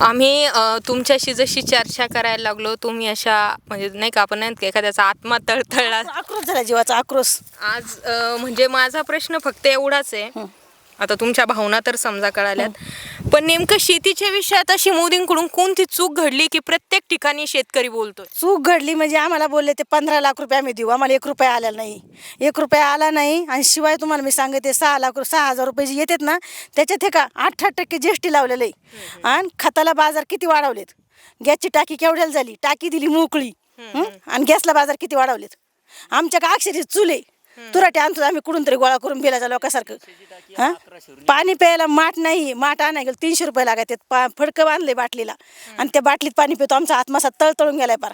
आम्ही तुमच्याशी जशी चर्चा करायला लागलो तुम्ही अशा म्हणजे नाही का आपण नाही का एखाद्याचा आत्मा तळतळला. आक्रोश झाला जीवाचा आक्रोश. आज अ, म्हणजे माझा प्रश्न फक्त एवढाच आहे. आता तुमच्या भावना तर समजा कळाल्यात. पण नेमकं शेतीच्या विषयात अशी मोदींकडून कोणती चूक घडली की प्रत्येक ठिकाणी शेतकरी बोलतोय? चूक घडली म्हणजे आम्हाला बोलले ते पंधरा लाख रुपये आम्ही देऊ. आम्हाला एक रुपया आलेला नाही. एक रुपया आला नाही आणि शिवाय तुम्हाला मी सांगते सहा लाख सहा हजार रुपये जे येतात ना त्याच्यात हे का अठरा टक्के जी एस टी लावलेलं आहे. आणि खताला बाजार किती वाढवलेत? गॅसची टाकी केवढ्याला झाली? टाकी दिली मोकळी. हं? आणि गॅसला बाजार किती वाढवलेत? आमच्या का अक्षरशः चुले तुराटे आणतो आम्ही कुठून तरी गोळा करून बिलाच्या लोकांसारखं. हां? पाणी प्यायला माठ नाही माठ आणाय गेलं तीनशे रुपये लागतात पा फडकं बांधले बाटलीला. आणि त्या बाटलीत पाणी पितो आमचा आत्मासा तळतळून गेलाय पार.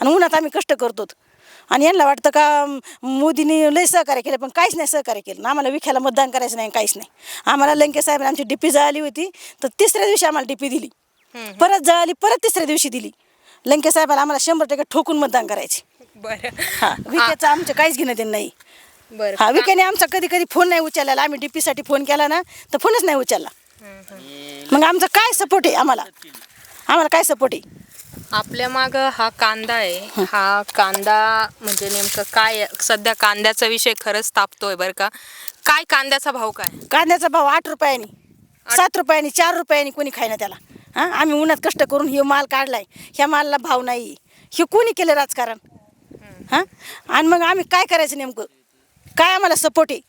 आणि उन्हात आम्ही कष्ट करतो आणि यांना वाटतं का मोदींनी लय सहकार्य केलं पण काहीच नाही सहकार्य केलं. आम्हाला विख्याला मतदान करायचं नाही काहीच नाही. आम्हाला लंके साहेब आमची डीपी जळाली होती तर तिसऱ्या दिवशी आम्हाला डीपी दिली. परत जळाली परत तिसऱ्या दिवशी दिली. लंके साहेबाला आम्हाला शंभर टक्के ठोकून मतदान करायचे. बरं. हा विकेचं आमचं काहीच घेणं देणं नाही. बरं हा विकेने आमचा कधी कधी फोन नाही उचलला. आम्ही डीपी साठी फोन केला ना तर फोनच नाही उचलला. मग आमचा काय सपोर्ट आहे आम्हाला? आम्हाला काय सपोर्ट आहे? आपल्या माग हा कांदा आहे. हा. कांदा म्हणजे नेमकं काय? सध्या कांद्याचा विषय खरंच तापतोय बरं का. काय कांद्याचा भाव काय? कांद्याचा भाव आठ रुपयांनी सात रुपयांनी चार रुपयांनी कोणी खायना त्याला. हां आम्ही उन्हात कष्ट करून हे माल काढलाय. ह्या मालाला भाव नाही हे कोणी केलं राजकारण? हां? आणि मग आम्ही काय करायचं नेमकं? काय आम्हाला सपोर्ट आहे?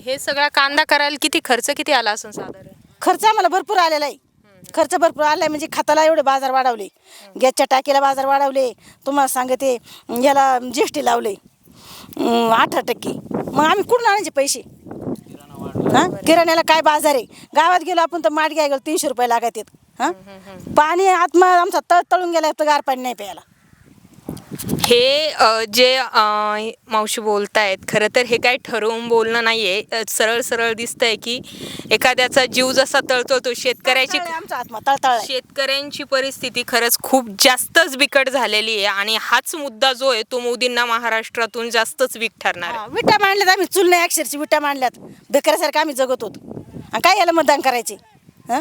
हे सगळा कांदा करायला किती खर्च किती आला असं साधारण? खर्च आम्हाला भरपूर आलेला आहे. खर्च भरपूर आला आहे. म्हणजे खताला एवढे बाजार वाढवले. गॅसच्या टाकीला बाजार वाढवले. तुम्हाला सांगते याला जी एस टी लावले. अठरा टक्के. मग आम्ही कुठून आणायचे पैसे? हां? किराण्याला काय बाजार आहे? गावात गेलो आपण तर माठ घ्याय गेलो तीनशे रुपये लागत आहेत. हां? पाणी आत्मा आमचा तळ तळून गेला तर गार पाणी नाही प्यायला. हे जे मावशी बोलतायत खरं तर हे काही ठरवून बोलणं नाहीये. अ, सरळ सरळ दिसतंय की एखाद्याचा जीव जसा तळतळतो शेतकऱ्याची शेतकऱ्यांची परिस्थिती खरंच खूप जास्तच बिकट झालेली आहे आणि हाच मुद्दा जो आहे तो मोदींना महाराष्ट्रातून जास्तच वीक ठरणार आहे. विटा मांडल्यात आम्ही चुल नाही अक्षरची विटा मांडल्यात. बेकऱ्यासारखं आम्ही जगत होतो. आणि काय याला मतदान करायचे? हं?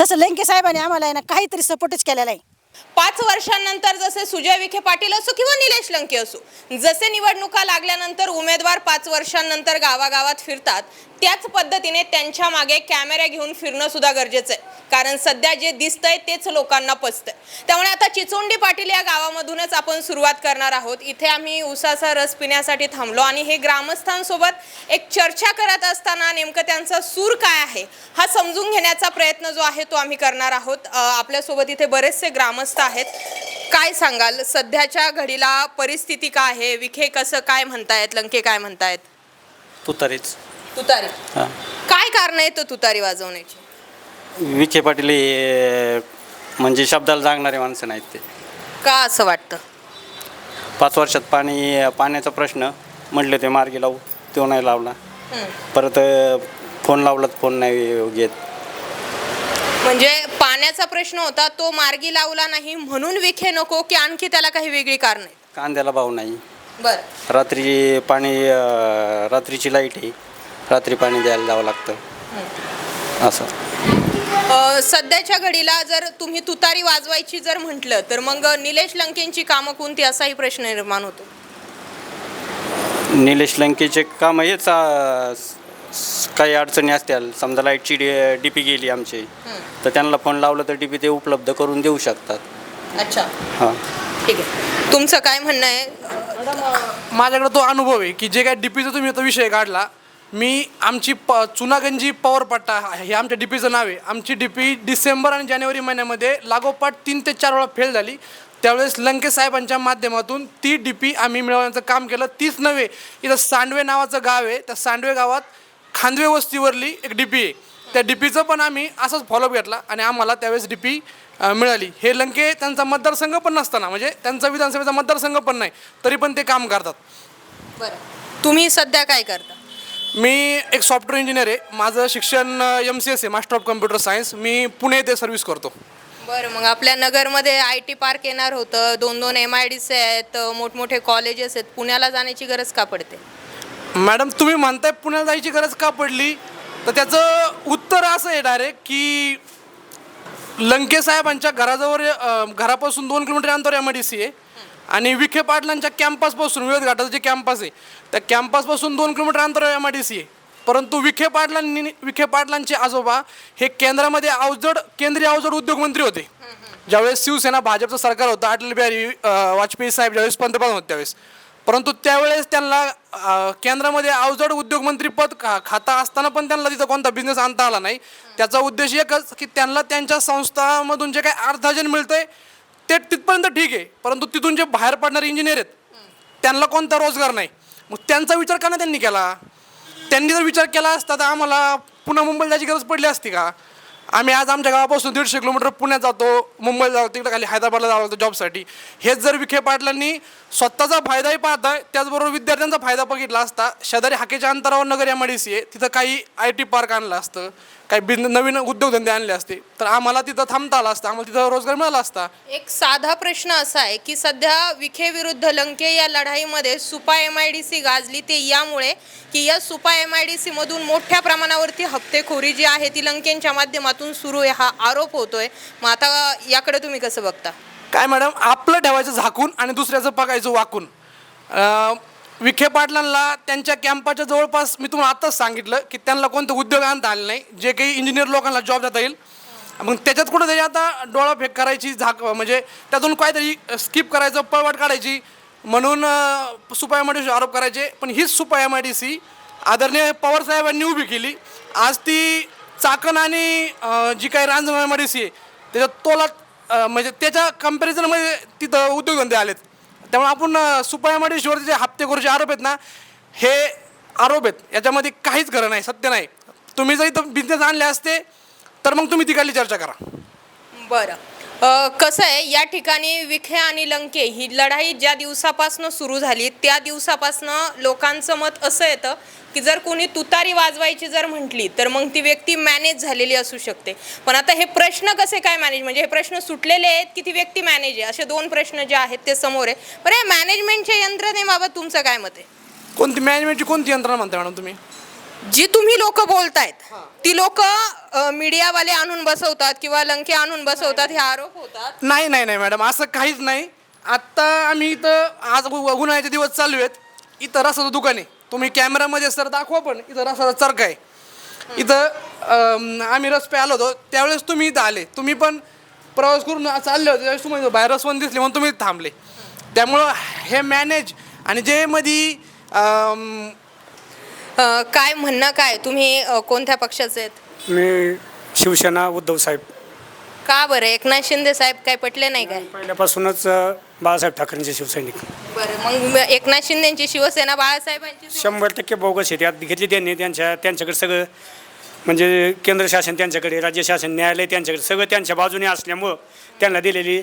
तसं लंके साहेबांनी आम्हाला आहे ना काहीतरी सपोर्टच केलेला आहे. पाच वर्षांनंतर जसे सुजय विखे पाटील असो किंवा निलेश लंके असो जसे निवडणुका लागल्यानंतर उमेदवार पाच वर्षांनंतर गावागावात फिरतात त्याच पद्धतीने त्यांच्या मागे कॅमेरा घेऊन फिरणं सुद्धा गरजेचं आहे. कारण सध्या जे दिसतंय तेच लोकांना पचतंय. त्यामुळे आता चिचोंडी पाटील या गावामधूनच आपण सुरुवात करणार आहोत. इथे आम्ही उसाचा रस पिण्यासाठी थांबलो आणि हे ग्रामस्थांसोबत एक चर्चा करत असताना नेमकं त्यांचा सूर काय आहे हा समजून घेण्याचा प्रयत्न जो आहे तो आम्ही करणार आहोत. आपल्यासोबत इथे बरेचसे ग्रामस्थ आहेत. काय सांगाल? सध्याच्या घडीला परिस्थिती काय आहे? विखे कसं काय म्हणतायत? लंके काय म्हणतायत? तुतारीच. तुतारी. हां. काय कारण आहे तो तुतारी वाजवण्याची? विखे पाटील हे म्हणजे शब्दाला जागणारे माणसं नाहीत ते. का असं वाटतं? पाच वर्षात पाणी पाण्याचा प्रश्न. म्हटले ते मार्गी लावू. तो नाही लावला. परत अ, फोन लावला तर फोन नाही घेत. म्हणजे पाण्याचा प्रश्न होता तो मार्गी लावला नाही म्हणून विखे नको की आणखी त्याला काही वेगळी कारण आहे. कांद्याला भाव नाही. बरं. रात्री पाणी अ, रात्रीची लाइट आहे. रात्री पाणी द्यायला जावं लागतं. असं. सध्याच्या घडीला जर तुम्ही तुतारी वाजवायची जर म्हटलं तर मग निलेश लंकेंची कामं कोणती? असाही प्रश्न निर्माण होतो. निलेश लंकेचे काम हेच अ, स- काही अडचणी असतील. समजा लाईटची डी डी पी गेली आमची तर त्यांना फोन लावलं तर डी पी ते उपलब्ध करून देऊ शकतात. अच्छा. हां. ठीक आहे. तुमचं काय म्हणणं आहे? माझ्याकडे तो अनुभव आहे की जे काय डीपीचा तुम्ही आता विषय काढला मी आमची प चुनागंजी पॉवर पट्टा हे आमच्या डीपीचं नाव आहे. आमची डीपी डिसेंबर आणि जानेवारी महिन्यामध्ये लागोपाठ तीन ते चार वेळा फेल झाली. त्यावेळेस लंके साहेबांच्या माध्यमातून ती डीपी आम्ही मिळवण्याचं काम केलं. तीच नव्हे इथं सांडवे नावाचं गाव आहे. त्या सांडवे गावात खांदवे वस्तीवरली एक डीपी आहे त्या डीपीचं पण आम्ही असंच फॉलोअप घेतला आणि आम्हाला त्यावेळेस डीपी मिळाली. हे लंके त्यांचा मतदारसंघ पण नसताना म्हणजे त्यांचा विधानसभेचा मतदारसंघ पण नाही तरी पण ते काम करतात. बरं. तुम्ही सध्या काय करता? मी एक सॉफ्टवेअर इंजिनियर आहे. माझं शिक्षण एम सी एस आहे मास्टर ऑफ कम्प्युटर सायन्स मी पुणे येथे सर्व्हिस करतो. बरं मग आपल्या नगरमध्ये आय टी पार्क येणार होतं. दोन दोन एम आय डी सी आहेत मोठमोठे कॉलेजेस आहेत. पुण्याला जाण्याची गरज का पडते? मॅडम तुम्ही म्हणताय पुण्याला जायची गरज का पडली? तर त्याचं उत्तर असं आहे डायरेक्ट की लंके साहेबांच्या घराजवळ घरापासून दोन किलोमीटर अंतर एम डी सी आहे आणि विखे पाटलांच्या कॅम्पसपासून विविध घाटाचं जे कॅम्पस आहे त्या कॅम्पसपासून दोन किलोमीटर अंतर एम डी सी आहे परंतु विखे पाटलांनी विखे पाटलांचे आजोबा हे केंद्रामध्ये अवजड केंद्रीय अवजड उद्योगमंत्री होते. ज्यावेळेस शिवसेना भाजपचं सरकार होतं अटल बिहारी वाजपेयी साहेब ज्यावेळेस पंतप्रधान होते त्यावेळेस. परंतु त्यावेळेस त्यांना केंद्रामध्ये अवजड उद्योगमंत्री पद खा खाता असताना पण त्यांना तिथं कोणता बिझनेस आणता आला नाही. त्याचा उद्देश एकच की त्यांना त्यांच्या संस्थामधून जे काही अर्थार्जन मिळतंय ते तिथपर्यंत ठीक आहे. परंतु तिथून जे बाहेर पडणारे इंजिनियर आहेत त्यांना कोणता रोजगार नाही. मग त्यांचा विचार का नाही त्यांनी केला? त्यांनी जर विचार केला असता तर आम्हाला पुन्हा मुंबईला जायची गरज पडली असती का? आम्ही आज आमच्या गावापासून दीडशे किलोमीटर पुण्यात जातो मुंबईला जातो तिकडे खाली हैदराबादला जावं लागतं जॉबसाठी हेच जर विखे पाटलांनी स्वतःचा फायदाही पाहताय त्याचबरोबर विद्यार्थ्यांचा फायदा बघितला असता शेजारी हाकेच्या अंतरावर Nagar M I D C आहे तिथं काही आय टी पार्क आणलं असतं. काही बिझनेस नवीन उद्योगधंदे आणले असते तर आम्हाला तिथं थांबता आला असता आम्हाला तिथं रोजगार मिळाला असता. एक साधा प्रश्न असा आहे की सध्या विखे विरुद्ध लंके या लढाईमध्ये Supa M I D C गाजली ते यामुळे की या Supa M I D C मधून मोठ्या प्रमाणावरती हप्तेखोरी जी आहे ती लंकेंच्या माध्यमातून सुरू आहे हा आरोप होतोय. मग आता याकडे तुम्ही कसं बघता? काय मॅडम आपलं ठेवायचं झाकून आणि दुसऱ्याचं बघायचं वाकून. अं, विखे पाटलांना त्यांच्या कॅम्पाच्या जवळपास मी तुम्हाला आत्ताच सांगितलं की त्यांना कोणतं उद्योग आणता आले नाही जे काही इंजिनियर लोकांना जॉब देता येईल. मग त्याच्यात कुठं तरी आता डोळा फेक करायची झाक म्हणजे त्यातून काहीतरी स्किप करायचं पळवाट काढायची म्हणून अं, Supa M I D C आरोप करायचे. पण हीच Supa M I D C आदरणीय पवार साहेबांनी उभी केली. आज ती चाकण आणि जी काही Ranjan M I D C आहे त्याच्यात तोलात म्हणजे त्याच्या कम्पॅरिझनमध्ये तिथं उद्योगधंदे आलेत. त्यामुळे आपण अं, सुपा एम जे हप्तेखोरीचे आरोप आहेत ना हे आरोप आहेत. याच्यामध्ये काहीच खरं नाही सत्य नाही. तुम्ही जर इथं बिझनेस आणले असते तर मग तुम्ही तिकडली चर्चा करा. बरं. कसं आहे या ठिकाणी विखे आणि लंके ही लढाई ज्या दिवसापासनं सुरू झाली त्या दिवसापासनं लोकांचं मत असं येतं की जर कोणी तुतारी वाजवायची जर म्हटली तर मग ती व्यक्ती मॅनेज झालेली असू शकते. पण आता हे प्रश्न कसे काय मॅनेज म्हणजे हे प्रश्न सुटलेले आहेत की ती व्यक्ती मॅनेज आहे? असे दोन प्रश्न जे आहेत ते समोर आहे. बरं या मॅनेजमेंटच्या यंत्रणेबाबत तुमचं काय मत आहे? कोणती मॅनेजमेंटची कोणती यंत्रणा म्हणता मॅडम तुम्ही? जी तुम्ही लोक बोलतायत ती लोक मीडियावाले आणून बसवतात किंवा लंके आणून बसवतात हे आरोप होतात? नाही नाही नाही मॅडम असं काहीच नाही. आत्ता आम्ही इथं आज उ- उन्हाळ्याचे दिवस चालू आहेत. इथं रसाचं दुकान आहे. तुम्ही कॅमेरामध्ये सर दाखवा पण इथं रसाचा चरका आहे. इथं आम्ही रस प्यायला होतो. त्यावेळेस तुम्ही इथं आले. तुम्ही पण प्रवास करून चालले होते. त्यावेळेस तुम्ही बाहेर रसवण दिसली म्हणून तुम्ही थांबले. त्यामुळं हे मॅनेज आणि जे मधी अ, काय म्हणणं काय? तुम्ही अ, कोणत्या पक्षाचे आहेत? मी शिवसेना उद्धव साहेब. का बरं? एकनाथ शिंदे साहेब काय पटले नाही काय? पहिल्यापासूनच अ, बाळासाहेब ठाकरेंचे शिवसैनिक. बरं मग एकनाथ शिंदेची शिवसेना बाळासाहेबांची शंभर टक्के बोगस आहे. त्यात घेतली त्यांनी त्यांच्या त्यांच्याकडे सगळं म्हणजे केंद्र शासन त्यांच्याकडे राज्य शासन न्यायालय त्यांच्याकडे सगळं त्यांच्या बाजूने असल्यामुळं त्यांना दिलेली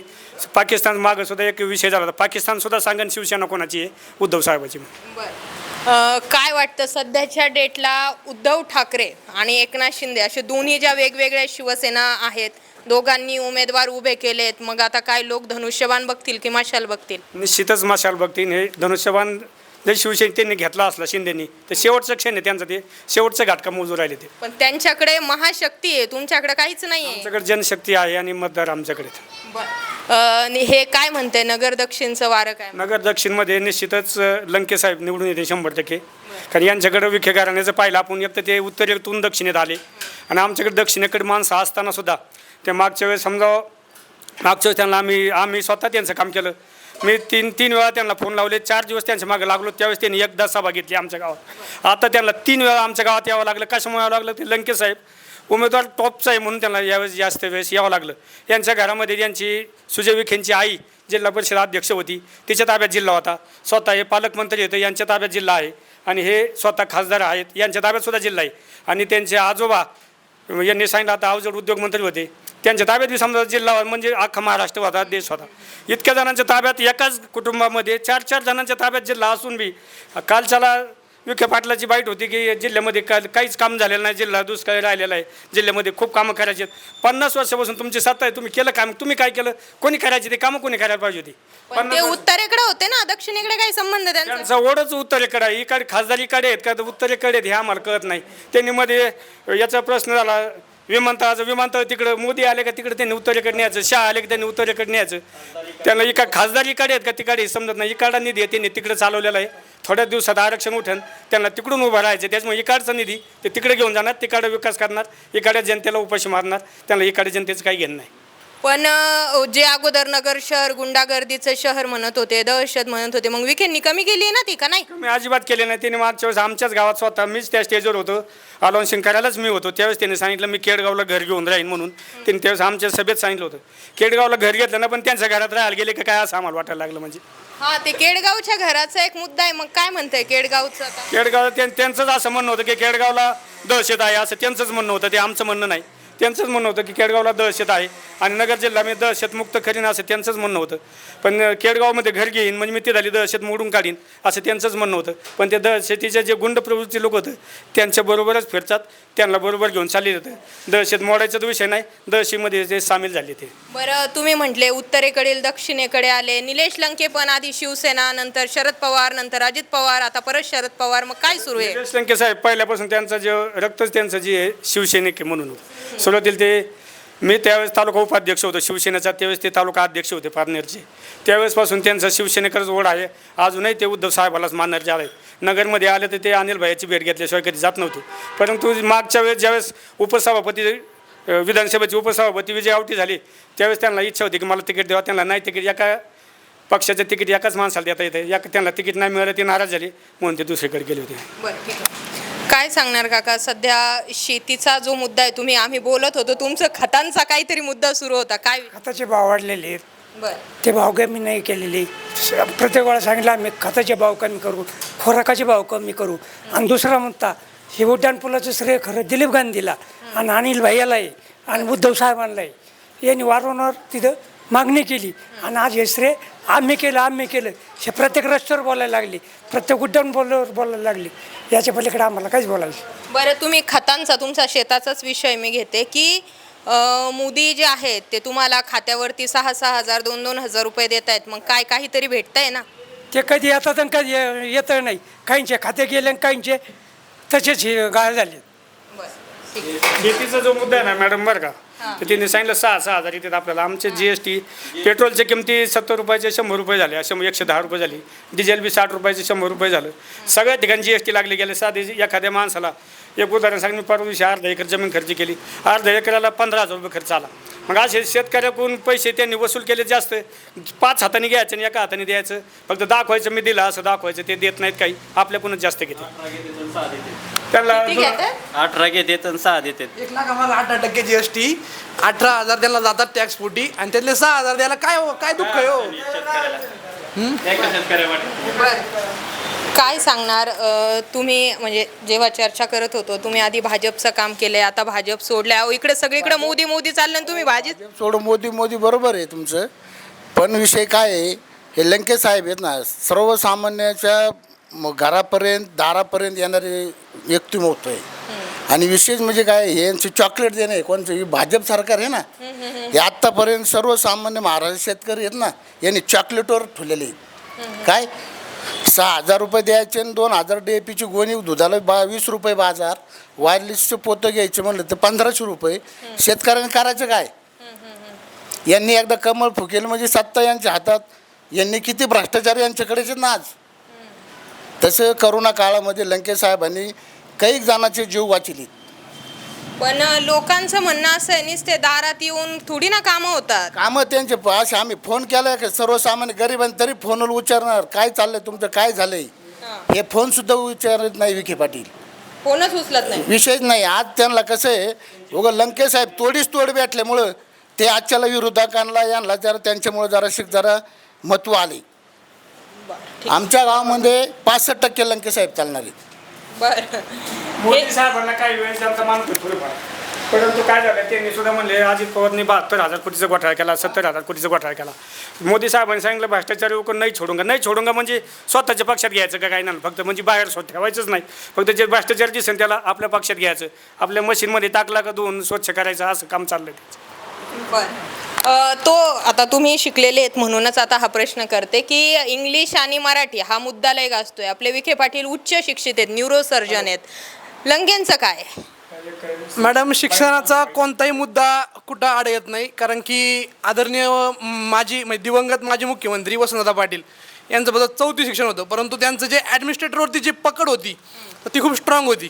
पाकिस्तान मागं सुद्धा एक विषय झाला होता. पाकिस्तान सुद्धा सांगन शिवसेना कोणाची आहे? उद्धव साहेबाची. बरं. काय वाटतं सध्याच्या डेटला उद्धव ठाकरे आणि एकनाथ शिंदे असे दोन्ही ज्या वेगवेगळ्या शिवसेना आहेत दोघांनी उमेदवार उभे केलेत मग आता काय लोक धनुष्यबाण बघतील की मशाल बघतील? निश्चितच मशाल बघतील. हे धनुष्यबाण जर शिवसेने त्यांनी घेतला असला शिंदेनी तर शेवटचं क्षण आहे त्यांचं ते. शेवटचं घाटका मोजून राहिले ते. पण त्यांच्याकडे महाशक्ती आहे तुमच्याकडे काहीच नाही आहे आमच्याकडे जनशक्ती आहे आणि मतदार आमच्याकडे आहेत. हे काय म्हणते नगर दक्षिणचं वारं काय? नगर दक्षिणमध्ये निश्चितच अ, लंके साहेब निवडून येते शंभर टक्के. कारण यांच्याकडे विखे घराण्याचं पाहिलं आपण एक तर ते उत्तरेतून दक्षिणेत आले. आणि आमच्याकडे दक्षिणेकडे माणसं असताना सुद्धा ते मागच्या वेळेस समजा मागच्या वेळेस त्यांना आम्ही आम्ही स्वतः त्यांचं काम केलं. मी तीन तीन वेळा त्यांना फोन लावले. चार दिवस त्यांच्या मागे लागलो. त्यावेळेस त्यांनी एकदा सभा घेतली आमच्या गावात. आता त्यांना तीन वेळा आमच्या गावात यावं लागलं. कशामुळे यावं लागलं? ते लंके साहेब. उमेदवार टॉपचा आहे म्हणून त्यांना यावेळेस जास्त वेळेस यावं लागलं. यांच्या घरामध्ये त्यांची सुजय विखेंची आई जिल्हा परिषद अध्यक्ष होती. तिच्या ताब्यात जिल्हा होता. स्वतः हे पालकमंत्री होते. यांच्या ताब्यात जिल्हा आहे. आणि हे स्वतः खासदार आहेत. यांच्या ताब्यात सुद्धा जिल्हा आहे. आणि त्यांचे आजोबा यांनी सांगितलं आता अवजड उद्योगमंत्री होते. त्यांच्या ताब्यात बी समजा जिल्हा म्हणजे अख्खा महाराष्ट्र होता देश होता. इतक्या जणांच्या ताब्यात एकाच कुटुंबामध्ये चार चार जणांच्या ताब्यात जिल्हा असून बी कालच्याला विखे पाटलाची बाईट होती की जिल्ह्यामध्ये का काहीच काम झालेलं नाही जिल्हा दुष्काळी राहिलेला आहे. जिल्ह्यामध्ये खूप कामं करायची आहेत. पन्नास वर्षापासून तुमची सत्ता आहे तुम्ही केलं काम तुम्ही काय केलं? कोणी करायची ते कामं कोणी करायला पाहिजे होती? पण ते उत्तरेकडे होते ना दक्षिणेकडे काही संबंध त्यांचा? ओढच उत्तरेकडे आहे. इकडे खासदारीकडे आहेत का? तर उत्तरेकडे आहेत हे आम्हाला कळत नाही. त्यांनी मध्ये याचा प्रश्न झाला. विमानतळाचं विमानतळ तिकडं मोदी आले का तिकडे त्यांनी उत्तरेकडे न्यायचं शाह आले का त्यांनी उत्तरेकडे न्यायचं. त्यांना इका खासदार इकडे आहेत का तिकडे? समजत नाही. इकाडा निधी आहे त्यांनी तिकडे चालवलेला आहे. थोड्या दिवसात आरक्षण उठन त्यांना तिकडून उभं राहायचं त्याच्यामुळे इकडचा निधी ते तिकडे घेऊन जाणार तिकडे विकास करणार इकडे जनतेला उपाशी मारणार. त्यांना इकडे जनतेचं काही घेणं नाही. पण जे अगोदर नगर शहर गुंडागर्दीचं शहर म्हणत होते दहशत म्हणत होते मग विखेंनी कमी केली ना ती का नाही? मी अजिबात केले नाही. त्यांनी मागच्या वेळेस आमच्याच गावात स्वतः मीच त्या स्टेजवर होतो. अलाउन्सिंग करायलाच मी होतो. त्यावेळेस त्यांनी सांगितलं मी केडगावला घर घेऊन राहीन म्हणून. त्यांनी त्यावेळेस आमच्या सभेत सांगितलं होतं. केडगावला घर घेतलं ना पण त्यांच्या घरात राहायला गेले का काय असं आम्हाला वाटायला लागलं म्हणजे. हा ते केडगावच्या घराचा एक मुद्दा आहे. मग काय म्हणताय केडगावचं आता? केडगाव त्यां- त्यांचंच असं म्हणणं होतं की केडगावला दहशत आहे असं त्यांचंच म्हणणं होतं. ते आमचं म्हणणं नाही. त्यांचंच म्हणणं होतं की केडगावला दहशत आहे आणि नगर जिल्हा मी दहशतमुक्त करीन असं त्यांचंच म्हणणं होतं. पण केडगावमध्ये घर घेईन म्हणजे मी ते झाली दहशत मोडून काढीन असं त्यांचंच म्हणणं होतं. पण ते दहशतीचे जे गुंड प्रवृत्ती लोक होतं त्यांच्याबरोबरच फिरतात. त्यांना बरोबर घेऊन चालले जातं दहशत मोडायचा तर विषय नाही दहशीमध्ये ते सामील झाले ते. बरं तुम्ही म्हटले उत्तरेकडील दक्षिणेकडे आले. निलेश लंके पण आधी शिवसेना नंतर शरद पवार नंतर अजित पवार आता परत शरद पवार. मग काय सुरू आहे? निलेश लंके साहेब पहिल्यापासून त्यांचं जे रक्तच त्यांचं जे शिवसैनिक म्हणून. होतं सुरुवातीला ते मी त्यावेळेस तालुका उपाध्यक्ष होतो शिवसेनेचा. त्यावेळेस ते तालुका अध्यक्ष होते पारनेरचे. त्यावेळेसपासून त्यांचा शिवसेनेकरच ओढ आहे. अजूनही ते उद्धव साहेबालाच मानणारे आले नगरमध्ये आले तर ते अनिल भाईची भेट घेतल्याशिवाय कधी जात नव्हते. परंतु मागच्या वेळेस ज्यावेळेस उपसभापती विधानसभेची विधानसभेचे उपसभापती विजय आवटी झाली त्यावेळेस त्यांना इच्छा होती की मला तिकीट द्यावा. त्यांना नाही तिकीट एका पक्षाचं तिकीट एकाच माणसाला देता येते. या त्यांना तिकीट नाही मिळालं ते नाराज झाले म्हणून ते दुसरीकडे गेले होते. बरं ठीक आहे. काय सांगणार काका? सध्या शेतीचा जो मुद्दा आहे तुम्ही आम्ही बोलत होतो तुमचं खतांचा काहीतरी मुद्दा सुरू होता. काय? खताचे भाव वाढलेले आहेत. बरं. ते भाव कमी नाही केलेले. प्रत्येक वेळा सांगितलं आम्ही खताचे भाव कमी करू खोराकाचे भाव कमी करू. आणि दुसरा म्हणता हे उड्डाणपुलाचं श्रेय खरं दिलीप गांधीला आणि अनिल भैयाला आहे आणि उद्धव साहेबांना आहे यांनी वारंवार तिथं मागणी केली. आणि आज हे श्रेय आम्ही केलं आम्ही केलं. हे प्रत्येक रस्त्यावर बोलायला लागले. प्रत्येक उड्डाण बोलावर बोलायला लागले. याच्या पलीकडे आम्हाला काहीच बोलायचं बरं तुम्ही खतांचा तुमचा शेताचाच विषय मी घेते की अं, मोदी जे आहेत ते तुम्हाला खात्यावरती सहा सहा हजार दोन दोन हजार रुपये देत आहेत. मग काय काहीतरी भेटतंय ना? ते कधी येतात आणि कधी ये- येतं नाही. काहींचे खाते गेले आणि काहींचे तसेच हे गाळ झाले. शेतीचा जो मुद्दा आहे ना मॅडम बरं का? तर त्यांनी सांगितलं सहा सहा हजार येतात आपल्याला. आमचे जी एस टी पेट्रोलच्या किमती सत्तर रुपयाचे शंभर रुपये झाले. शंभर एकशे दहा रुपये झाली. डिझेल बी साठ रुपयाचे शंभर रुपये झालं. सगळ्या ठिकाणी जी एस टी लागली गेले. साधे एखाद्या माणसाला एक उदाहरण सांग मी परवा दिवशी अर्धा एकर जमीन खर्च केली. अर्धा एकराला पंधरा हजार रुपये खर्च आला. मग असे शेतकऱ्याकडून पैसे त्यांनी वसूल केले जास्त. पाच हाताने घ्यायचं आणि एका हाताने द्यायचं. फक्त दाखवायचं मी दिलं असं दाखवायचं ते देत नाहीत काही. आपल्याकडूनच जास्त घेते. घेतात? अठरा घेतात आणि सहा देतात एक लाख आम्हाला अठरा टक्के जी एस टी अठरा हजार त्याला जातात टॅक्स पोटी. आणि त्यातले सहा हजार द्यायला काय हो? काय दुःख आहे हो? काय सांगणार? तुम्ही म्हणजे जेव्हा चर्चा करत होतो तुम्ही आधी भाजपचं काम केलंय आता भाजप सोडलंय. अहो इकडे सगळीकडे मोदी मोदी चाललं आणि तुम्ही भाजी सोडून मोदी मोदी बरोबर आहे तुमचं. पण विषय काय आहे हे लंके साहेब आहेत ना सर्वसामान्याच्या म- घरापर्यंत दारापर्यंत येणारे व्यक्तिमत्व आहे. आणि विशेष म्हणजे काय हे यांचे चॉकलेट देणे कोणचं? हे भाजप सरकार आहे ना. हे आत्तापर्यंत सर्वसामान्य महाराष्ट्र शेतकरी आहेत ना यांनी चॉकलेटवर ठेवलेले आहेत. काय? सहा हजार रुपये द्यायचे आणि दोन हजार डी ए पीची गोणी दुधाला बा वीस रुपये बाजार. वायरलेसचे पोतं घ्यायचे म्हणलं तर पंधराशे रुपये. शेतकऱ्यांनी करायचं काय? यांनी एकदा कमळ फुकेल म्हणजे सत्ता यांच्या हातात. यांनी किती भ्रष्टाचार यांच्याकडेच नाच तसं करोना काळामध्ये लंकेसाहेबांनी काही कैक जणांचे जीव वाचले पण लोकांचं म्हणणं असं आहे नुसते दारात येऊन थोडी ना कामं होतात. कामं त्यांचे प- असे आम्ही फोन केला की सर्वसामान्य गरिबांनी तरी फोनवर विचारणार काय चाललंय तुमचं काय झालंय? हे. फोन सुद्धा विचारत नाही विखे पाटील. कोणच उचलत नाही. विषयच नाही. आज त्यांना कसं आहे उगं लंके साहेब तोडीस तोड भेटल्यामुळं ते आजच्याला विरोधकांना यांना जरा त्यांच्यामुळे जरा शिक जरा महत्त्व आले. आमच्या गावामध्ये पासष्ट टक्के लंके साहेब चालणार. आहेत बरं. मोदी साहेबांना काही वेळेस मानतो थोडंफार परंतु काय झालं त्यांनी सुद्धा म्हणले अजित पवारनी बहात्तर हजार कोटीचा घोटाळा केला सत्तर हजार कोटीचा घोटाळा केला. मोदी साहेबांनी सांगितलं भ्रष्टाचारी लोक नाही छोडूंगा नाही छोडूंगा म्हणजे स्वतःच्या पक्षात घ्यायचं का काही नाही फक्त म्हणजे बाहेर स्वतः ठेवायचंच नाही. फक्त जे भ्रष्टाचार दिसेल त्याला आपल्या पक्षात घ्यायचं. आपल्या मशीनमध्ये टाकला का दोन स्वच्छ करायचं असं काम चाललंय त्याचं. बरं. अ, तो आता तुम्ही शिकलेले आहेत म्हणूनच आता हा प्रश्न करते की इंग्लिश आणि मराठी हा मुद्दा लय गाजतोय. आपले विखे पाटील उच्च शिक्षित आहेत न्यूरो सर्जन आहेत. लंगेंचं काय? मॅडम शिक्षणाचा कोणताही मुद्दा कुठं आड येत नाही कारण की आदरणीय माजी म्हणजे दिवंगत माजी मुख्यमंत्री वसंतदादा पाटील यांच्याबद्दल चौथी शिक्षण होतं परंतु त्यांचं जे ॲडमिनिस्ट्रेटरवरती जी पकड होती तर ती खूप स्ट्रॉंग होती.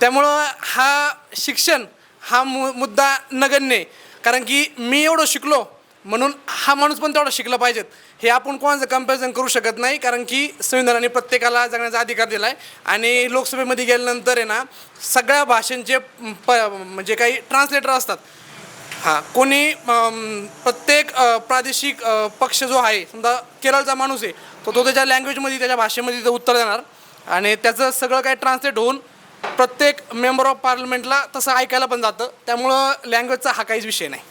त्यामुळं हा शिक्षण हा मु मुद्दा नगण्य कारण की मी एवढं शिकलो म्हणून हा माणूस पण तेवढा शिकला पाहिजेत. हे आपण कोणाचं कंपॅरिझन करू शकत नाही कारण की संविधानाने प्रत्येकाला जगण्याचा अधिकार दिला आहे आणि लोकसभेमध्ये गेल्यानंतर आहे ना सगळ्या भाषांचे प म्हणजे काही ट्रान्सलेटर असतात. हां कोणी प्रत्येक प्रादेशिक पक्ष जो आहे समजा केरळचा माणूस आहे तो तो त्याच्या लँग्वेजमध्ये त्याच्या भाषेमध्ये तिथं उत्तर देणार. आणि त्याचं सगळं काही ट्रान्सलेट होऊन प्रत्येक मेंबर ऑफ पार्लमेंटला तसं ऐकायला पण जातं. त्यामुळं लँग्वेजचा हा काहीच विषय नाही.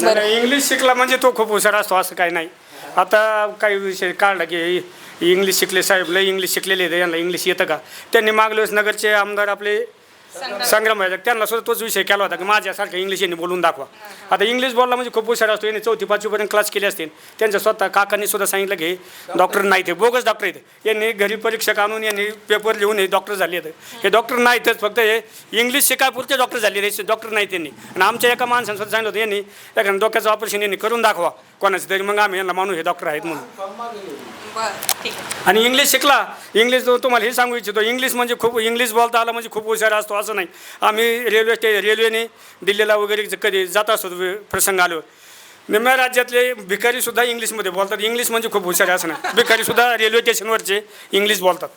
नाही, इंग्लिश शिकला म्हणजे तो खूप हुशार असतो असं काही नाही. आता काही विषय काढला की इंग्लिश शिकले साहेब लय इंग्लिश शिकलेले आहेत यांना इंग्लिश येतं का? त्यांनी मागल्या नगरचे आमदार आपले संग्राम. व्हायचा त्यांना सुद्धा तोच विषय केला होता की माझ्यासारखं इंग्लिश यांनी बोलून दाखवा. आता इंग्लिश बोलला म्हणजे खूप हुशार असतो. यांनी चौथी पाचवीपर्यंत क्लास केले असतील त्यांच्या स्वतः काकांनी सुद्धा सांगितलं की डॉक्टर नाही ते बोगस डॉक्टर आहेत. यांनी घरी परीक्षा आणून यांनी पेपर लिहून हे डॉक्टर झाले आहेत. हे डॉक्टर नाहीतच. फक्त हे इंग्लिश शिकायपुरते डॉक्टर झाले रे डॉक्टर नाही त्यांनी आणि आमच्या एका माणसाने सुद्धा सांगितलं होतं. यांनी एखाद्या डोक्याचं ऑपरेशन यांनी करून दाखवा. कोणाचं तरी. मग आम्ही यांना मानू हे डॉक्टर आहेत म्हणून. आणि इंग्लिश शिकला. इंग्लिश तुम्हाला हे सांगू इच्छितो. इंग्लिश म्हणजे खूप इंग्लिश बोलता आलं म्हणजे खूप हुशार असतो. असं नाही. आम्ही रेल्वे स्टे रेल्वेने दिल्लीला वगैरे कधी जात असतो प्रसंग आल्यावर निम्म्या राज्यातले भिकारीसुद्धा इंग्लिशमध्ये बोलतात. इंग्लिश म्हणजे खूप हुशार असं नाही. भिकारीसुद्धा रेल्वे स्टेशनवरचे इंग्लिश बोलतात.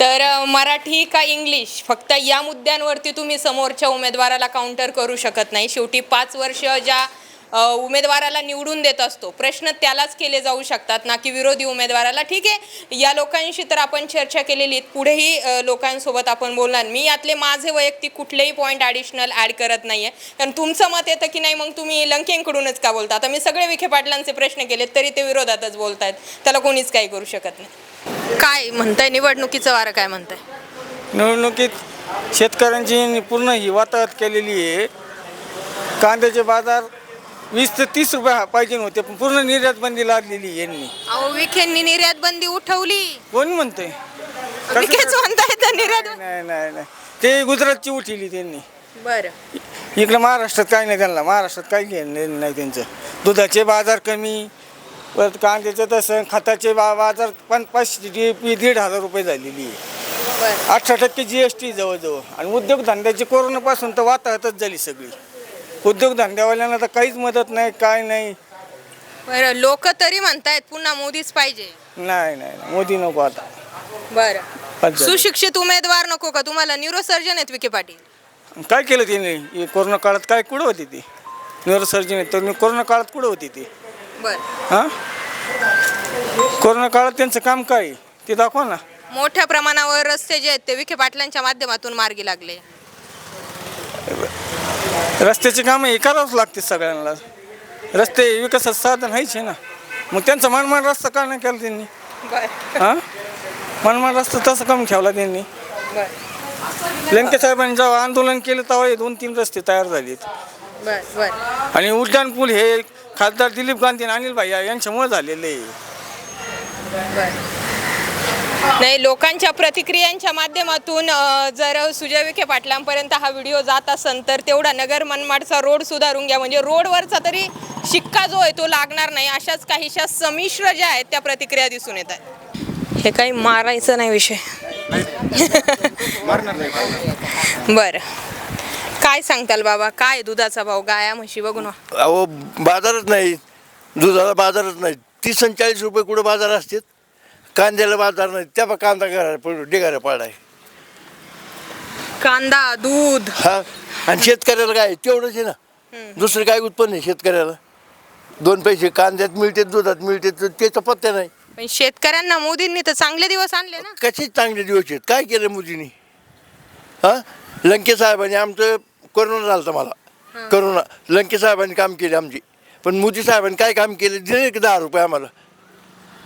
तर मराठी का इंग्लिश? फक्त या मुद्द्यांवरती तुम्ही समोरच्या उमेदवाराला काउंटर करू शकत नाही. शेवटी पाच वर्ष ज्या उमेदवाराला निवडून देत असतो. प्रश्न त्यालाच केले जाऊ शकतात ना की विरोधी उमेदवाराला. ठीक आहे? या लोकांशी तर आपण चर्चा केलेली आहे. पुढेही लोकांसोबत आपण बोलणार. मी यातले माझे वैयक्तिक कुठलेही पॉईंट ॲडिशनल ॲड करत नाही आहे कारण तुमचं मत येतं की नाही मग तुम्ही लंकेंकडूनच का बोलता? आता मी सगळे विखे पाटलांचे प्रश्न केले तरी ते विरोधातच बोलतायत. त्याला कोणीच काही करू शकत नाही. काय म्हणताय? निवडणुकीचं वारं काय म्हणताय? निवडणुकीत शेतकऱ्यांची पूर्ण ही केलेली आहे. कांद्याचे बाजार वीस ते तीस रुपये पाहिजे होते पण पूर्ण निर्यात बंदी लादलेली यांनी. अहो विखेंनी निर्यात बंदी उठवली. कोण म्हणतंय? विखेच म्हणताय? तर निर्यात नाही नाही नाही ते गुजरातची उठवली त्यांनी. बरं. इकडं महाराष्ट्रात काही नाही त्यांना. महाराष्ट्रात काही घेणं नाही त्यांचं. दुधाचे बाजार कमी परत कांद्याचं तसं खताचे बा बाजार पण पाचशे डी पी दीड हजार रुपये झालेली आहे. बरं. अठरा टक्के जी एस टी जवळजवळ. आणि उद्योगधंद्याची कोरोनापासून तर वाताहतच झाली सगळी. उद्योगधंद्यावाल्यांना तर काहीच मदत नाही काय नाही. बरं लोक तरी म्हणतायत पुन्हा मोदीच पाहिजे. नाही नाही नाही. मोदी नको आता. बरं. झालं. सुशिक्षित उमेदवार नको का? तुम्हाला न्यूरोसर्जन आहेत विखे पाटील. काय केलं तिने? हे कोरोना काळात काय कुठं होती ती? न्यूरोसर्जन तर कोरोना काळात कुठं होती ती? बरं. हां? कोरोना काळात त्यांचं काम काय? आहे? ते दाखवा ना. मोठ्या प्रमाणावर रस्ते जे आहेत ते विखे पाटलांच्या माध्यमातून मार्गी लागले. रस्त्याचे काम हे करावंच लागते सगळ्यांना. रस्ते विकासाचं साधन आहेच आहे ना. मग त्यांचा मनमान रस्ता का नाही केला त्यांनी? हां? मनमान रस्ता तसं कमी ठेवला त्यांनी. लंके साहेबांनी जेव्हा आंदोलन केलं तेव्हा हे दोन तीन रस्ते तयार झालेत. आणि उड्डाण पूल हे खासदार दिलीप गांधी आणि अनिल भैया यांच्यामुळे झालेले आहे. नाही लोकांच्या प्रतिक्रियांच्या माध्यमातून जर सुजय विखे पाटलांपर्यंत हा व्हिडिओ जात असेल तर तेवढा नगर मनमाडचा रोड सुधारून घ्या. म्हणजे रोडवरचा तरी शिक्का जो आहे तो लागणार नाही अशाच काहीशा संमिश्र ज्या आहेत त्या प्रतिक्रिया दिसून येत आहेत. हे काही मारायचं नाही विषय. बरं. काय सांगताल बाबा? काय दुधाचा भाव? गाया म्हशी बघून. अहो बाजारच नाही. दुधाला बाजारच नाही. तीस आणि चाळीस रुपये कुठं बाजार असतात? कांद्याला बाजार नाही त्या पण कांदा घरा पडू ढिगाऱ्या पडाय. कांदा दूध. हा? आणि शेतकऱ्याला काय तेवढंच आहे ना. दुसरं काय उत्पन्न आहे शेतकऱ्याला? दोन पैसे कांद्यात मिळते दुधात मिळते तर त्याचा पत्ता नाही. पण शेतकऱ्यांना मोदींनी तर चांगले दिवस आणले ना. कसे चांगले दिवस आहेत? काय केलं मोदींनी? हा? लंके साहेबांनी आमचं कोरोना झालं होतं मला. करोना. लंके साहेबांनी काम केले आमची. पण मोदी साहेबांनी काय काम केलं? दिले की दहा रुपये आम्हाला.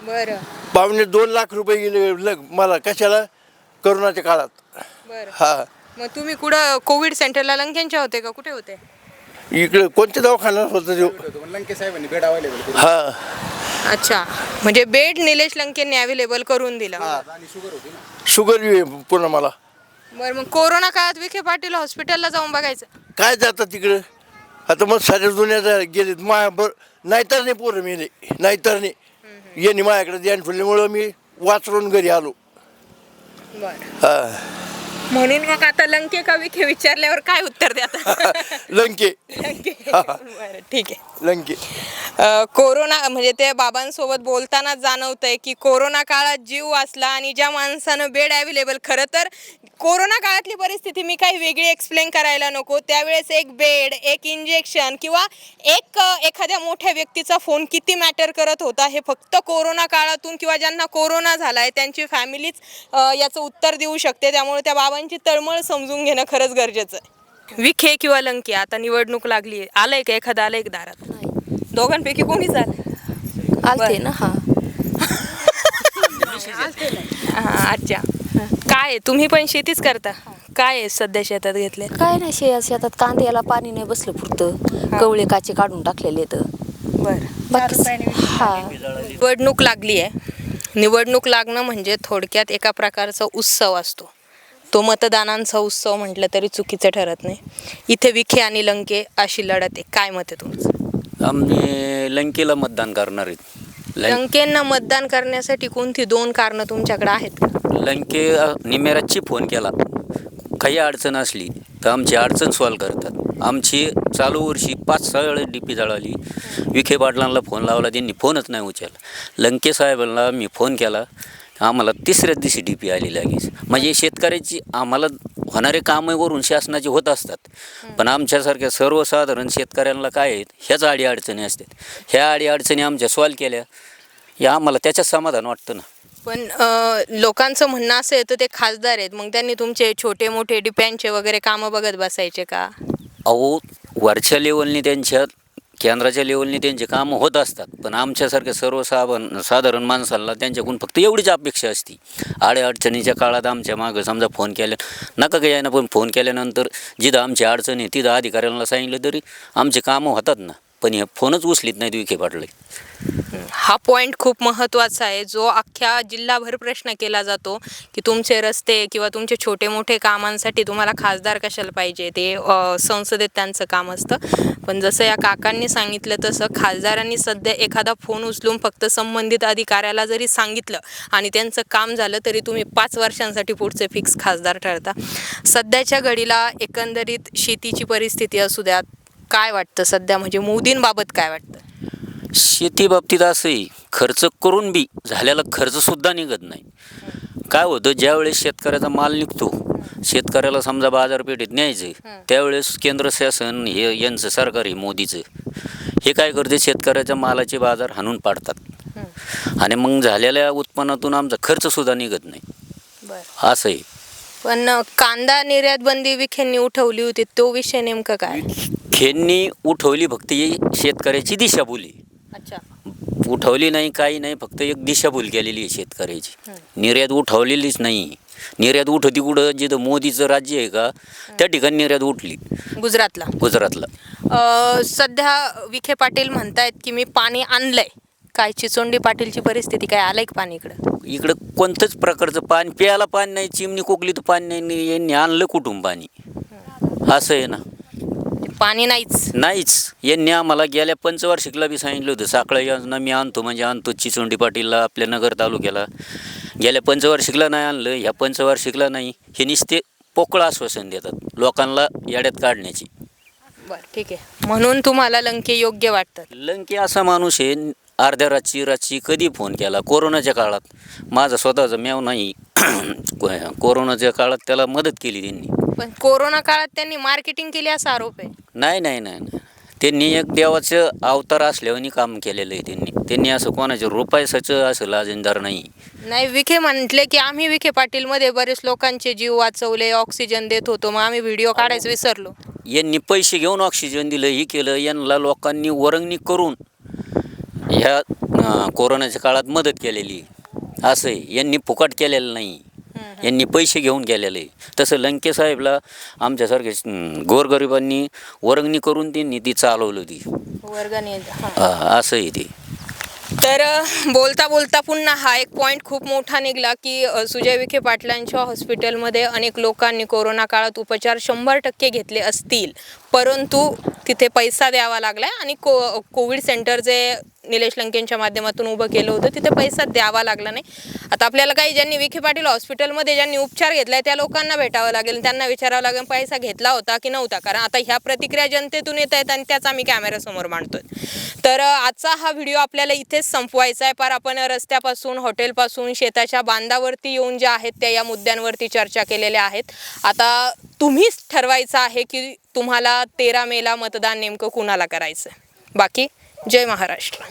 बरं. पावणे दोन लाख रुपये गेले लग मला कशाला? करोनाच्या काळात. बरं. हा. मग तुम्ही कुठं कोविड सेंटरला लंकेंच्या होते का? कुठे होते? इकडे कोणत्या दवाखान्यात होतं हा. अच्छा. म्हणजे बेड निलेश लंकेंनी अवेलेबल करून दिला. शुगर बी आहे पुन्हा मला. बरं मग कोरोना काळात विखे पाटील हॉस्पिटलला जाऊन बघायचं. काय जातं तिकडं? आता मग साऱ्या दुनिया गेलेत. माया बर नाहीतर नाही पोरं मेले. नाहीतर नाही. यांनी माझ्याकडे ध्यान ठेवल्यामुळं मी वाचरून घरी आलो. बरं. हा. म्हणून मग आता लंके का विखे विचारल्यावर काय उत्तर द्या लंके. बरं ठीक आहे. लंके. अ, कोरोना म्हणजे ते बाबांसोबत बोलताना जाणवतंय की कोरोना काळात जीव वाचला आणि ज्या माणसानं बेड अवेलेबल खरं तर कोरोना काळातली परिस्थिती मी काही वेगळी एक्सप्लेन करायला नको. त्यावेळेस एक बेड एक इंजेक्शन किंवा एक एखाद्या मोठ्या व्यक्तीचा फोन किती मॅटर करत होता हे फक्त कोरोना काळातून किंवा ज्यांना कोरोना झालाय त्यांची फॅमिलीच याचं उत्तर देऊ शकते. त्यामुळे त्या बाबांची तळमळ समजून घेणं खरंच गरजेचं आहे. विखे किंवा लंके आता निवडणूक लागली. आलंय का एखादा? आलंय का दारात? दोघांपैकी कोणी झालं आलते ना हा अच्छा. काय आहे? तुम्ही पण शेतीच करता. काय आहे सध्या शेतात घेतले? काय नाही शे शेतात कांद्याला पाणी नाही बसलं पुरतं. कवळे काचे काढून टाकलेले तर बरं. बाकी हा. निवडणूक लागली आहे. निवडणूक लागणं म्हणजे थोडक्यात एका प्रकारचा उत्सव असतो. तो मतदानांचा उत्सव म्हटलं तरी चुकीचं ठरत नाही. इथे विखे आणि लंके अशी लढत आहे. काय मत आहे तुमचं? आम्ही लंकेला मतदान करणार आहेत. लं लंकेंना मतदान करण्यासाठी कोणती दोन कारणं तुमच्याकडे आहेत का? लंके निमेराजची फोन केला. काही अडचण असली तर आमची अडचण सॉल्व करतात. आमची चालू वर्षी पाच सहा वेळेस डी पी जळाली. विखे पाटलांना फोन लावला त्यांनी फोनच नाही उचलला. लंके साहेबांना मी फोन केला. आम्हाला तिसऱ्याच दिवशी डी पी आली लागेच. म्हणजे शेतकऱ्याची आम्हाला होणारे कामं शासनाचे होत असतात. पण आमच्यासारख्या सर्वसाधारण शेतकऱ्यांना काय आहेत ह्याच अडी अडचणी असतात. ह्या अडी अडचणी आमच्या सॉल्व केल्या या आम्हाला त्याच्यात समाधान वाटतं ना. पण अ, लोकांचं म्हणणं असं येतं ते खासदार आहेत. मग त्यांनी तुमचे छोटे मोठे डिपॅनचे वगैरे कामं बघत बसायचे का? अहो वरच्या लेवलनी त्यांच्या केंद्राच्या लेवलने त्यांचे कामं होत असतात. पण आमच्यासारख्या सर्वसाधारण साधारण माणसाला त्यांच्याकडून फक्त एवढीच अपेक्षा असती. आड्या अडचणीच्या काळात आमच्या मागं समजा फोन केल्या नका काही ना पण फोन केल्यानंतर जिथं आमची अडचण आहे तिथं अधिकाऱ्यांना सांगितलं तरी आमचे कामं होतात ना. पण हे फोनच उचलीत नाहीत विखे पाटले हा पॉईंट खूप महत्त्वाचा आहे. जो अख्ख्या जिल्हाभर प्रश्न केला जातो की तुमचे रस्ते किंवा तुमचे छोटे मोठे कामांसाठी तुम्हाला खासदार कशाला पाहिजे? ते संसदेत त्यांचं काम असतं. पण जसं या काकांनी सांगितलं तसं खासदारांनी सध्या एखादा फोन उचलून फक्त संबंधित अधिकाऱ्याला जरी सांगितलं आणि त्यांचं काम झालं तरी तुम्ही पाच वर्षांसाठी पुढचे फिक्स खासदार ठरता. सध्याच्या घडीला एकंदरीत शेतीची परिस्थिती असू द्यात काय वाटतं सध्या? म्हणजे मोदींबाबत काय वाटतं? शेती बाबतीत असंही खर्च करून बी झालेला खर्चसुद्धा निघत नाही. काय होतं? ज्यावेळेस शेतकऱ्याचा माल निघतो शेतकऱ्याला समजा बाजारपेठेत न्यायचं त्यावेळेस केंद्र शासन हे यांचं सरकार आहे मोदीचं. हे काय करते? शेतकऱ्याच्या मालाचे बाजार हाणून पाडतात. आणि मग झालेल्या उत्पन्नातून आमचा खर्चसुद्धा निघत नाही. असं आहे पण कांदा निर्यात बंदी विखेंनी उठवली होती तो विषय नेमका काय? खेळणी उठवली फक्त ही शेतकऱ्याची दिशाभूल अच्छा. उठवली नाही काही नाही फक्त एक दिशाभूल केलेली आहे शेतकऱ्याची. निर्यात उठवलेलीच नाही. निर्यात उठवती कुठं? जिथं मोदीचं राज्य आहे का? त्या ठिकाणी निर्यात उठली. गुजरातला. गुजरातला. अ, सध्या विखे पाटील म्हणतायत की मी पाणी आणलंय. काय चिचोंडी पाटीलची परिस्थिती काय आलंय का पाणी इकडं? इकडं कोणतंच प्रकारचं पाणी प्यायला पाणी नाही चिमणी कोकली तर पाणी नाही नि- यांनी आणलं कुठून पाणी असं आहे ना. पाणी नाहीच. नाहीच. यांनी आम्हाला गेल्या पंचवार्षिकला बी सांगितलं होतं साखळा योजना मी आणतो म्हणजे आणतो चिचोंडी पाटीलला आपल्या नगर तालुक्याला. गेल्या पंचवार्षिकला नाही आणलं ह्या पंचवार्षिकला नाही. हे नुसते पोकळ आश्वासन देतात लोकांना याड्यात काढण्याची. बरं ठीक आहे. म्हणून तुम्हाला लंके योग्य वाटतात. लंके असा माणूस आहे अर्ध्या रातची रातची कधी फोन केला? कोरोनाच्या काळात. माझा स्वतःचा मेव नाही. कोरोनाच्या काळात त्याला मदत केली त्यांनी. पण कोरोना काळात त्यांनी मार्केटिंग केली असा आरोप आहे. नाही नाही नाही. त्यांनी एक देवाचं अवतार असल्याने काम केलेलं आहे त्यांनी. त्यांनी असं कोणाच्या रुपयाचं असं लाजिनदार नाही. नाही विखे म्हटले की आम्ही विखे पाटीलमध्ये बरेच लोकांचे जीव वाचवले ऑक्सिजन देत होतो. मग आम्ही व्हिडिओ काढायचं विसरलो. यांनी पैसे घेऊन ऑक्सिजन दिलं हे केलं. यांना लोकांनी वरंगणी करून ह्या कोरोनाच्या काळात मदत केलेली. असं आहे यांनी फुकट केलेलं नाही. यांनी पैसे घेऊन आहे तसं लंके साहेबला आमच्यासारखे गोरगरिबांनी वरंगणी करून त्यांनी ती चालवलं ती वर्गणी हां. हा, असं आहे ते. तर बोलता बोलता पुन्हा हा एक पॉईंट खूप मोठा निघला की सुजय विखे पाटलांच्या हॉस्पिटलमध्ये अनेक लोकांनी कोरोना काळात उपचार शंभर टक्के घेतले असतील. परंतु तिथे पैसा द्यावा लागलाय आणि को कोविड सेंटर जे निलेश लंकेंच्या माध्यमातून उभं केलं होतं. तिथे पैसा द्यावा लागला नाही. आता आपल्याला काही ज्यांनी विखे पाटील हॉस्पिटलमध्ये ज्यांनी उपचार घेतलाय त्या लोकांना भेटावं लागेल. त्यांना विचारावं लागेल पैसा घेतला होता की नव्हता? कारण आता ह्या प्रतिक्रिया जनतेतून येत आहेत आणि त्याचा आम्ही कॅमेऱ्यासमोर मांडतोय. तर आजचा हा व्हिडिओ आपल्याला इथेच संपवायचा आहे. पार आपण रस्त्यापासून हॉटेलपासून शेताच्या बांधावरती येऊन ज्या आहेत त्या या मुद्द्यांवरती चर्चा केलेल्या आहेत. आता तुम्हीच ठरवायचं आहे की तुम्हाला तेरा मेला मतदान नेमकं कुणाला करायचं बाकी जय महाराष्ट्र.